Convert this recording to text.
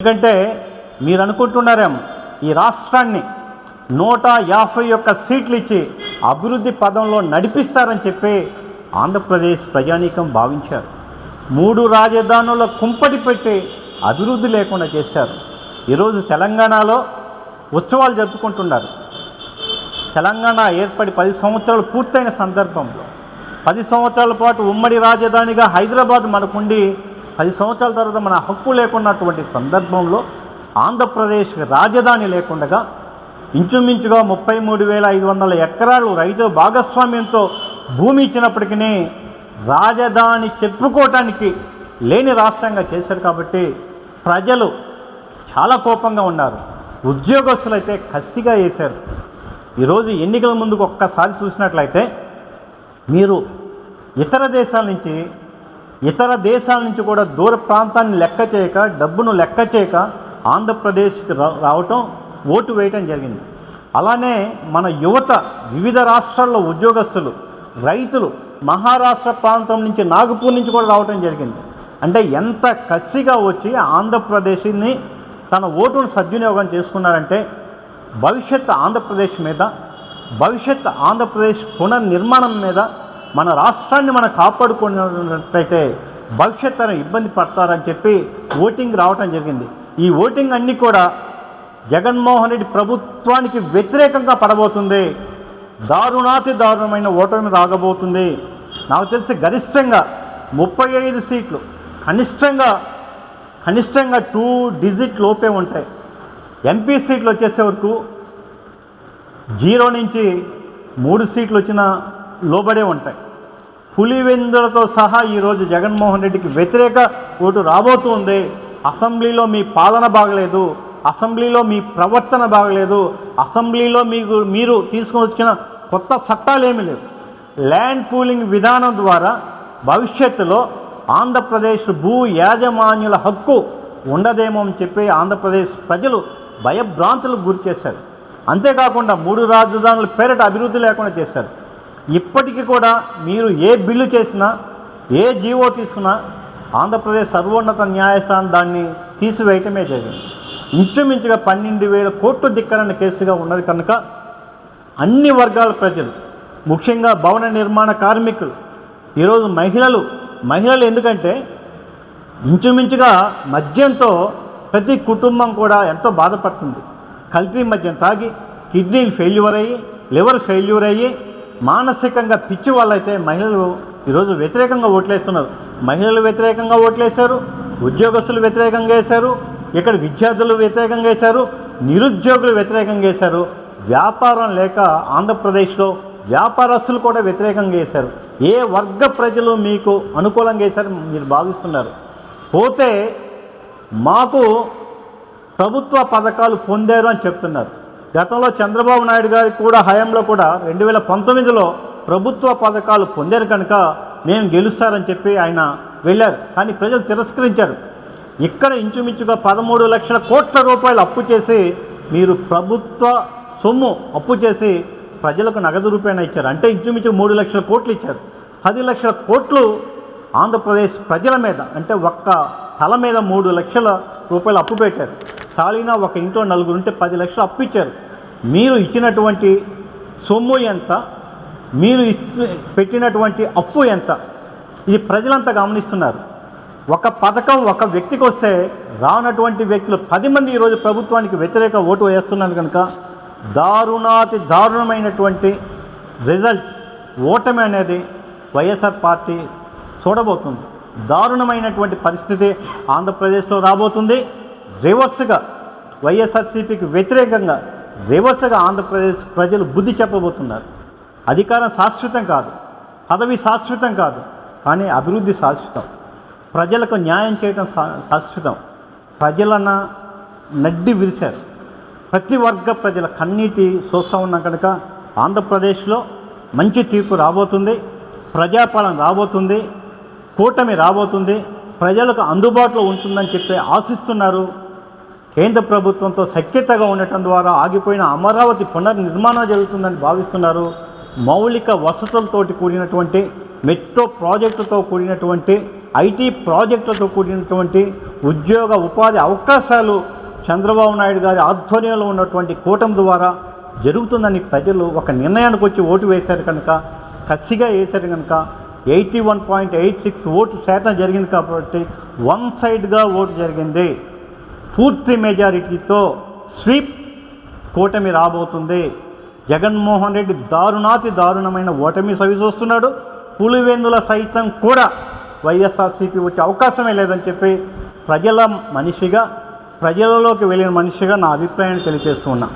ఎందుకంటే మీరు అనుకుంటున్నారేమో ఈ రాష్ట్రాన్ని నూట యాభై ఒక్క సీట్లు ఇచ్చి అభివృద్ధి పదంలో నడిపిస్తారని చెప్పి ఆంధ్రప్రదేశ్ ప్రజానీకం భావించారు. మూడు రాజధానుల కుంపటి పెట్టి అభివృద్ధి లేకుండా చేశారు. ఈరోజు తెలంగాణలో ఉత్సవాలు జరుపుకుంటున్నారు. తెలంగాణ ఏర్పడి పది సంవత్సరాలు పూర్తయిన సందర్భంలో పది సంవత్సరాల పాటు ఉమ్మడి రాజధానిగా హైదరాబాద్ మనకుండి పది సంవత్సరాల తర్వాత మన హక్కు లేకున్నటువంటి సందర్భంలో ఆంధ్రప్రదేశ్ రాజధాని లేకుండగా ఇంచుమించుగా ముప్పై మూడు వేల ఐదు వందల ఎకరాలు రైతు భాగస్వామ్యంతో భూమి ఇచ్చినప్పటికీ రాజధాని చెప్పుకోవటానికి లేని రాష్ట్రంగా చేశారు కాబట్టి ప్రజలు చాలా కోపంగా ఉన్నారు. ఉద్యోగస్తులు అయితే కసిగా వేశారు ఈరోజు ఎన్నికల ముందుకు ఒక్కసారి చూసినట్లయితే మీరు ఇతర దేశాల నుంచి ఇతర దేశాల నుంచి కూడా దూర ప్రాంతాన్ని లెక్క చేయక డబ్బును లెక్క చేయక ఆంధ్రప్రదేశ్కి రా రావటం ఓటు వేయటం జరిగింది. అలానే మన యువత వివిధ రాష్ట్రాల్లో ఉద్యోగస్తులు రైతులు మహారాష్ట్ర ప్రాంతం నుంచి నాగపూర్ నుంచి కూడా రావటం జరిగింది. అంటే ఎంత కసిగా వచ్చి ఆంధ్రప్రదేశ్ని తన ఓటును సద్వినియోగం చేసుకున్నారంటే భవిష్యత్ ఆంధ్రప్రదేశ్ మీద భవిష్యత్ ఆంధ్రప్రదేశ్ పునర్నిర్మాణం మీద మన రాష్ట్రాన్ని మనం కాపాడుకున్నట్లయితే భవిష్యత్ ఇబ్బంది పడతారని చెప్పి ఓటింగ్ రావటం జరిగింది. ఈ ఓటింగ్ అన్నీ కూడా జగన్మోహన్ రెడ్డి ప్రభుత్వానికి వ్యతిరేకంగా పడబోతుంది. దారుణాతి దారుణమైన ఓటమి రాగబోతుంది. నాకు తెలిసి గరిష్టంగా ముప్పై ఐదు సీట్లు కనిష్టంగా కనిష్టంగా టూ డిజిట్ లోపే ఉంటాయి. ఎంపీ సీట్లు వచ్చేసే వరకు జీరో నుంచి మూడు సీట్లు వచ్చిన లోబడే ఉంటాయి. పులివెందులతో సహా ఈరోజు జగన్మోహన్ రెడ్డికి వ్యతిరేక ఓటు రాబోతుంది. అసెంబ్లీలో మీ పాలన బాగలేదు. అసెంబ్లీలో మీ ప్రవర్తన బాగలేదు. అసెంబ్లీలో మీకు మీరు తీసుకొని వచ్చిన కొత్త చట్టాలు ఏమీ లేవు. ల్యాండ్ పూలింగ్ విధానం ద్వారా భవిష్యత్తులో ఆంధ్రప్రదేశ్ భూ యాజమాన్యుల హక్కు ఉండదేమో అని చెప్పి ఆంధ్రప్రదేశ్ ప్రజలు భయభ్రాంతులకు గురిచేశారు. అంతేకాకుండా మూడు రాజధానుల పేరిట అభివృద్ధి లేకుండా చేశారు. ఇప్పటికీ కూడా మీరు ఏ బిల్లు చేసినా ఏ జీవో తీసుకున్నా ఆంధ్రప్రదేశ్ సర్వోన్నత న్యాయస్థానం దాన్ని తీసివేయటమే జరిగింది. ఇంచుమించుగా పన్నెండు వేల కోట్లు ధిక్కరణ కేసుగా ఉన్నది కనుక అన్ని వర్గాల ప్రజలు ముఖ్యంగా భవన నిర్మాణ కార్మికులు ఈరోజు మహిళలు మహిళలు ఎందుకంటే ఇంచుమించుగా మద్యంతో ప్రతి కుటుంబం కూడా ఎంతో బాధపడుతుంది. కల్తీ మద్యం తాగి కిడ్నీలు ఫెయిల్యూర్ అయ్యి లివర్ ఫెయిల్యూర్ అయ్యి మానసికంగా పిచ్చి వాళ్ళైతే మహిళలు ఈరోజు వ్యతిరేకంగా ఓట్లేస్తున్నారు. మహిళలు వ్యతిరేకంగా ఓట్లేశారు ఉద్యోగస్తులు వ్యతిరేకంగా వేశారు ఇక్కడ విద్యార్థులు వ్యతిరేకంగా వేశారు నిరుద్యోగులు వ్యతిరేకంగా వేశారు వ్యాపారం లేక ఆంధ్రప్రదేశ్లో వ్యాపారస్తులు కూడా వ్యతిరేకంగా వేశారు. ఏ వర్గ ప్రజలు మీకు అనుకూలంగా వేశారు మీరు భావిస్తున్నారు? పోతే మాకు ప్రభుత్వ పథకాలు పొందారు అని చెప్తున్నారు. గతంలో చంద్రబాబు నాయుడు గారి కూడా హయాంలో కూడా రెండు వేల పంతొమ్మిదిలో ప్రభుత్వ పథకాలు పొందారు కనుక మేము గెలుస్తారని చెప్పి ఆయన వెళ్ళారు. కానీ ప్రజలు తిరస్కరించారు. ఇక్కడ ఇంచుమించుగా పదమూడు లక్షల కోట్ల రూపాయలు అప్పు చేసి మీరు ప్రభుత్వ సొమ్ము అప్పు చేసి ప్రజలకు నగదు రూపాయన ఇచ్చారు. అంటే ఇంచుమించు మూడు లక్షల కోట్లు ఇచ్చారు. పది లక్షల కోట్లు ఆంధ్రప్రదేశ్ ప్రజల మీద అంటే ఒక్క తల మీద మూడు లక్షల రూపాయలు అప్పు పెట్టారు. సాలినా ఒక ఇంట్లో నలుగురు ఉంటే పది లక్షలు అప్పు ఇచ్చారు. మీరు ఇచ్చినటువంటి సొమ్ము ఎంత? మీరు ఇస్తు పెట్టినటువంటి అప్పు ఎంత? ఇది ప్రజలంతా గమనిస్తున్నారు. ఒక పథకం ఒక వ్యక్తికి వస్తే రానటువంటి వ్యక్తులు పది మంది ఈరోజు ప్రభుత్వానికి వ్యతిరేక ఓటు వేస్తున్నారు కనుక దారుణాతి దారుణమైనటువంటి రిజల్ట్ ఓటమి అనేది వైఎస్ఆర్ పార్టీ చూడబోతుంది. దారుణమైనటువంటి పరిస్థితి ఆంధ్రప్రదేశ్లో రాబోతుంది. రివర్స్గా వైఎస్ఆర్సీపీకి వ్యతిరేకంగా రివర్స్గా ఆంధ్రప్రదేశ్ ప్రజలు బుద్ధి చెప్పబోతున్నారు. అధికారం శాశ్వతం కాదు. పదవి శాశ్వతం కాదు. కానీ అభివృద్ధి శాశ్వతం. ప్రజలకు న్యాయం చేయడం శా- శాశ్వతం. ప్రజలన నడ్డి విరిశారు. ప్రతి వర్గ ప్రజల కన్నీటి చూస్తూ ఉన్నాం కనుక ఆంధ్రప్రదేశ్లో మంచి తీర్పు రాబోతుంది. ప్రజాపాలన రాబోతుంది. కూటమి రాబోతుంది ప్రజలకు అందుబాటులో ఉంటుందని చెప్పి ఆశిస్తున్నారు. కేంద్ర ప్రభుత్వంతో సఖ్యతగా ఉండటం ద్వారా ఆగిపోయిన అమరావతి పునర్నిర్మాణం జరుగుతుందని భావిస్తున్నారు. మౌలిక వసతులతోటి కూడినటువంటి మెట్రో ప్రాజెక్టుతో కూడినటువంటి ఐటీ ప్రాజెక్టులతో కూడినటువంటి ఉద్యోగ ఉపాధి అవకాశాలు చంద్రబాబు నాయుడు గారి ఆధ్వర్యంలో ఉన్నటువంటి కూటమి ద్వారా జరుగుతుందని ప్రజలు ఒక నిర్ణయానికి వచ్చి ఓటు వేశారు కనుక కసిగా వేశారు కనుక eighty one point eight six vote శాతం జరిగింది కాబట్టి వన్ సైడ్గా ఓటు జరిగింది. పూర్తి మెజారిటీతో స్వీప్ కూటమి రాబోతుంది. జగన్మోహన్ రెడ్డి దారుణాతి దారుణమైన ఓటమి సవిచూస్తున్నాడు పులివెందుల సైతం కూడా వైఎస్ఆర్సీపీ వచ్చే అవకాశమే లేదని చెప్పి ప్రజల మనిషిగా ప్రజలలోకి వెళ్ళిన మనిషిగా నా అభిప్రాయాన్ని తెలియజేస్తున్నా